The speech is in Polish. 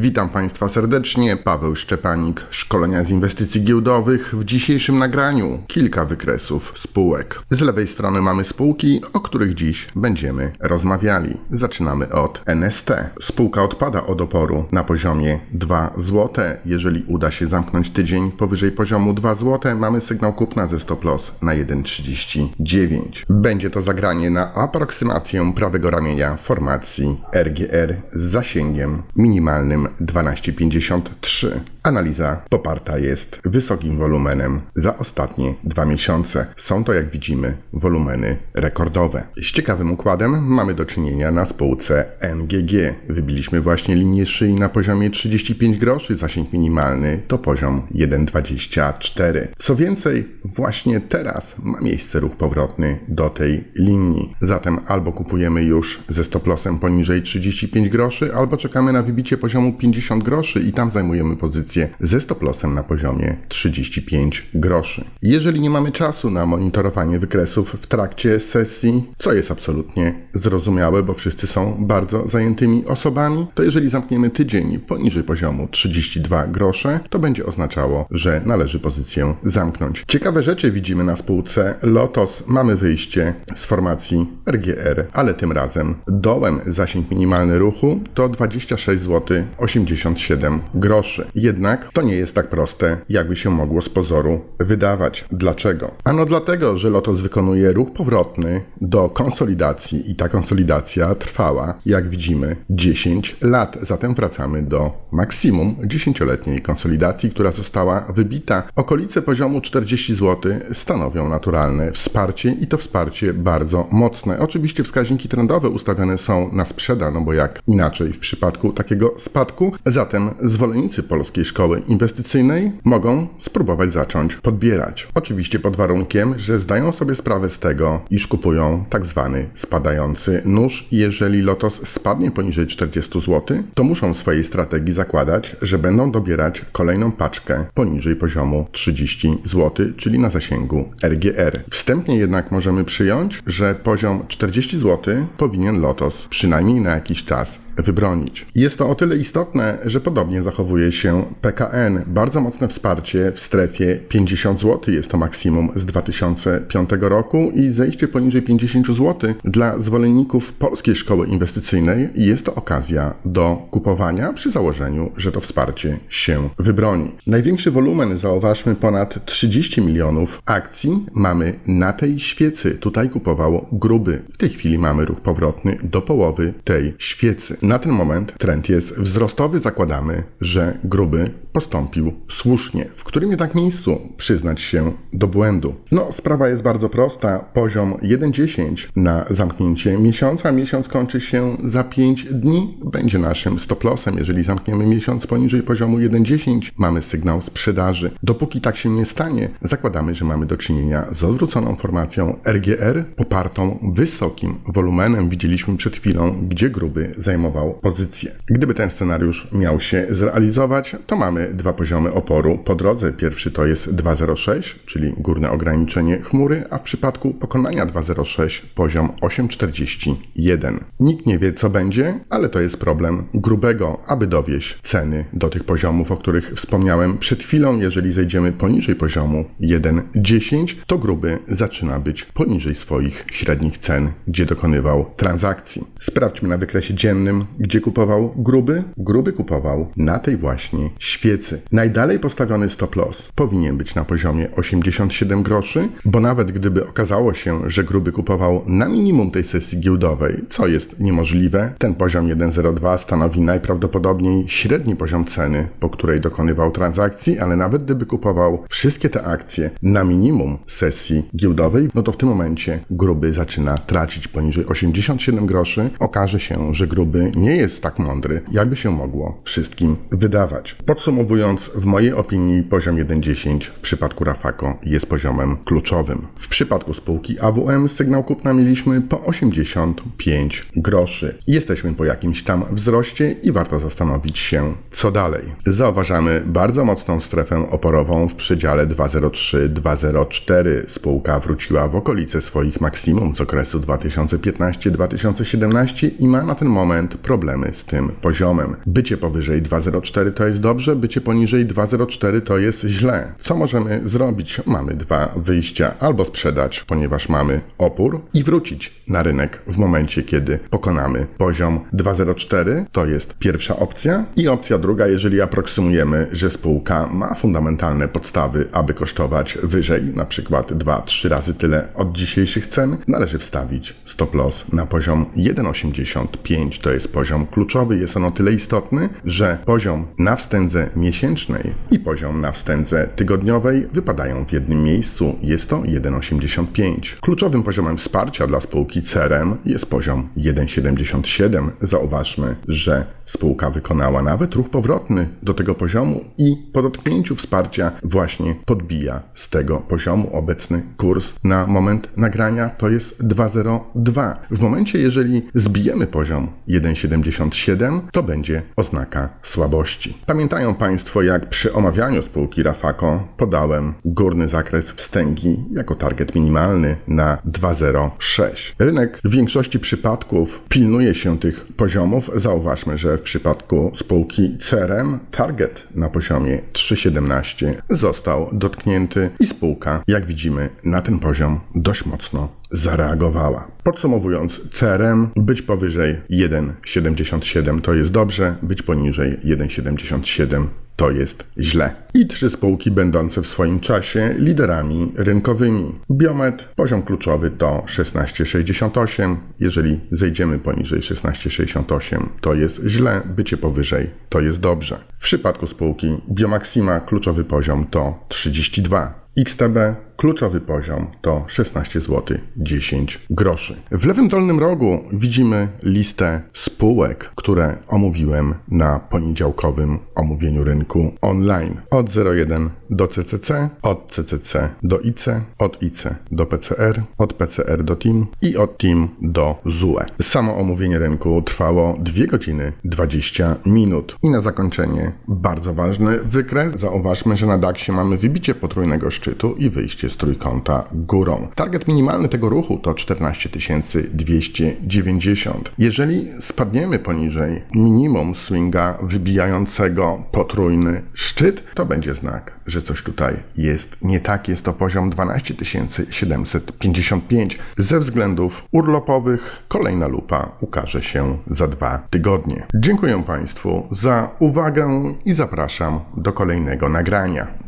Witam Państwa serdecznie, Paweł Szczepanik, Szkolenia z Inwestycji Giełdowych. W dzisiejszym nagraniu kilka wykresów spółek. Z lewej strony mamy spółki, o których dziś będziemy rozmawiali. Zaczynamy od NST. Spółka odpada od oporu na poziomie 2 zł. Jeżeli uda się zamknąć tydzień powyżej poziomu 2 zł, mamy sygnał kupna ze stop loss na 1,39. Będzie to zagranie na aproksymację prawego ramienia formacji RGR z zasięgiem minimalnym 12,53. Analiza poparta jest wysokim wolumenem za ostatnie dwa miesiące. Są to, jak widzimy, wolumeny rekordowe. Z ciekawym układem mamy do czynienia na spółce NGG. Wybiliśmy właśnie linię szyi na poziomie 35 groszy, zasięg minimalny to poziom 1,24. Co więcej, właśnie teraz ma miejsce ruch powrotny do tej linii. Zatem albo kupujemy już ze stop lossem poniżej 35 groszy, albo czekamy na wybicie poziomu 50 groszy i tam zajmujemy pozycję ze stop lossem na poziomie 35 groszy. Jeżeli nie mamy czasu na monitorowanie wykresów w trakcie sesji, co jest absolutnie zrozumiałe, bo wszyscy są bardzo zajętymi osobami, to jeżeli zamkniemy tydzień poniżej poziomu 32 grosze, to będzie oznaczało, że należy pozycję zamknąć. Ciekawe rzeczy widzimy na spółce Lotos. Mamy wyjście z formacji RGR, ale tym razem dołem zasięg minimalny ruchu to 26 zł 87 groszy. Jednak to nie jest tak proste, jakby się mogło z pozoru wydawać. Dlaczego? Ano dlatego, że Lotos wykonuje ruch powrotny do konsolidacji i ta konsolidacja trwała, jak widzimy, 10 lat. Zatem wracamy do maksimum 10-letniej konsolidacji, która została wybita. Okolice poziomu 40 zł stanowią naturalne wsparcie i to wsparcie bardzo mocne. Oczywiście wskaźniki trendowe ustawione są na sprzedaż, no bo jak inaczej w przypadku takiego spadku. Zatem zwolennicy polskiej szkoły inwestycyjnej mogą spróbować zacząć podbierać. Oczywiście pod warunkiem, że zdają sobie sprawę z tego, iż kupują tak zwany spadający nóż jeżeli Lotos spadnie poniżej 40 zł, to muszą w swojej strategii zakładać, że będą dobierać kolejną paczkę poniżej poziomu 30 zł, czyli na zasięgu RGR. Wstępnie jednak możemy przyjąć, że poziom 40 zł powinien Lotos przynajmniej na jakiś czas wybronić. Jest to o tyle istotne, że podobnie zachowuje się PKN. Bardzo mocne wsparcie w strefie 50 zł jest to maksimum z 2005 roku i zejście poniżej 50 zł dla zwolenników polskiej szkoły inwestycyjnej jest to okazja do kupowania przy założeniu, że to wsparcie się wybroni. Największy wolumen, zauważmy ponad 30 milionów akcji mamy na tej świecy. Tutaj kupował gruby. W tej chwili mamy ruch powrotny do połowy tej świecy. Na ten moment trend jest wzrostowy. Zakładamy, że gruby postąpił słusznie. W którym jednak miejscu przyznać się do błędu? No, sprawa jest bardzo prosta. Poziom 1,10 na zamknięcie miesiąca. Miesiąc kończy się za 5 dni. Będzie naszym stop lossem. Jeżeli zamkniemy miesiąc poniżej poziomu 1,10, mamy sygnał sprzedaży. Dopóki tak się nie stanie, zakładamy, że mamy do czynienia z odwróconą formacją RGR popartą wysokim wolumenem. Widzieliśmy przed chwilą, gdzie gruby zajmował pozycję. Gdyby ten scenariusz miał się zrealizować, to mamy dwa poziomy oporu po drodze. Pierwszy to jest 2,06, czyli górne ograniczenie chmury, a w przypadku pokonania 2,06 poziom 8,41. Nikt nie wie, co będzie, ale to jest problem grubego, aby dowieść ceny do tych poziomów, o których wspomniałem przed chwilą. Jeżeli zejdziemy poniżej poziomu 1,10, to gruby zaczyna być poniżej swoich średnich cen, gdzie dokonywał transakcji. Sprawdźmy na wykresie dziennym, gdzie kupował gruby. Gruby kupował na tej właśnie świecy. Najdalej postawiony stop loss powinien być na poziomie 87 groszy, bo nawet gdyby okazało się, że gruby kupował na minimum tej sesji giełdowej, co jest niemożliwe, ten poziom 1,02 stanowi najprawdopodobniej średni poziom ceny, po której dokonywał transakcji, ale nawet gdyby kupował wszystkie te akcje na minimum sesji giełdowej, no to w tym momencie gruby zaczyna tracić poniżej 87 groszy. Okaże się, że gruby nie jest tak mądry, jakby się mogło wszystkim wydawać. Podsumowując, w mojej opinii poziom 1.10 w przypadku Rafako jest poziomem kluczowym. W przypadku spółki AWM sygnał kupna mieliśmy po 85 groszy. Jesteśmy po jakimś tam wzroście i warto zastanowić się, co dalej. Zauważamy bardzo mocną strefę oporową w przedziale 203-204. Spółka wróciła w okolice swoich maksimum z okresu 2015-2017 i ma na ten moment problemy z tym poziomem. Bycie powyżej 2,04 to jest dobrze, bycie poniżej 2,04 to jest źle. Co możemy zrobić? Mamy dwa wyjścia. Albo sprzedać, ponieważ mamy opór i wrócić na rynek w momencie, kiedy pokonamy poziom 2,04. To jest pierwsza opcja. I opcja druga, jeżeli aproksymujemy, że spółka ma fundamentalne podstawy, aby kosztować wyżej, na przykład 2-3 razy tyle od dzisiejszych cen, należy wstawić stop loss na poziom 1,85. To jest poziom kluczowy, jest on o tyle istotny, że poziom na wstędze miesięcznej i poziom na wstędze tygodniowej wypadają w jednym miejscu. Jest to 1,85. Kluczowym poziomem wsparcia dla spółki CRM jest poziom 1,77. Zauważmy, że spółka wykonała nawet ruch powrotny do tego poziomu i po dotknięciu wsparcia właśnie podbija z tego poziomu obecny kurs na moment nagrania to jest 2,02. W momencie, jeżeli zbijemy poziom 1,77, to będzie oznaka słabości. Pamiętają Państwo, jak przy omawianiu spółki Rafako podałem górny zakres wstęgi jako target minimalny na 2,06. Rynek w większości przypadków pilnuje się tych poziomów. Zauważmy, że w przypadku spółki CRM target na poziomie 3,17 został dotknięty i spółka, jak widzimy, na ten poziom dość mocno zareagowała. Podsumowując, CRM być powyżej 1,77 to jest dobrze, być poniżej 1,77 to jest źle. I trzy spółki będące w swoim czasie liderami rynkowymi. Biomet, poziom kluczowy to 16,68. Jeżeli zejdziemy poniżej 16,68 to jest źle, bycie powyżej to jest dobrze. W przypadku spółki Biomaxima kluczowy poziom to 32. XTB kluczowy poziom to 16 zł 10 groszy. W lewym dolnym rogu widzimy listę spółek, które omówiłem na poniedziałkowym omówieniu rynku online. Od 01 do CCC, od CCC do IC, od IC do PCR, od PCR do TIM i od TIM do ZUE. Samo omówienie rynku trwało 2 godziny 20 minut. I na zakończenie bardzo ważny wykres. Zauważmy, że na DAX-ie mamy wybicie potrójnego szczytu i wyjście z trójkąta górą. Target minimalny tego ruchu to 14 290. Jeżeli spadniemy poniżej minimum swinga wybijającego potrójny szczyt, to będzie znak, coś tutaj jest nie tak. Jest to poziom 12 755. Ze względów urlopowych kolejna lupa ukaże się za dwa tygodnie. Dziękuję Państwu za uwagę i zapraszam do kolejnego nagrania.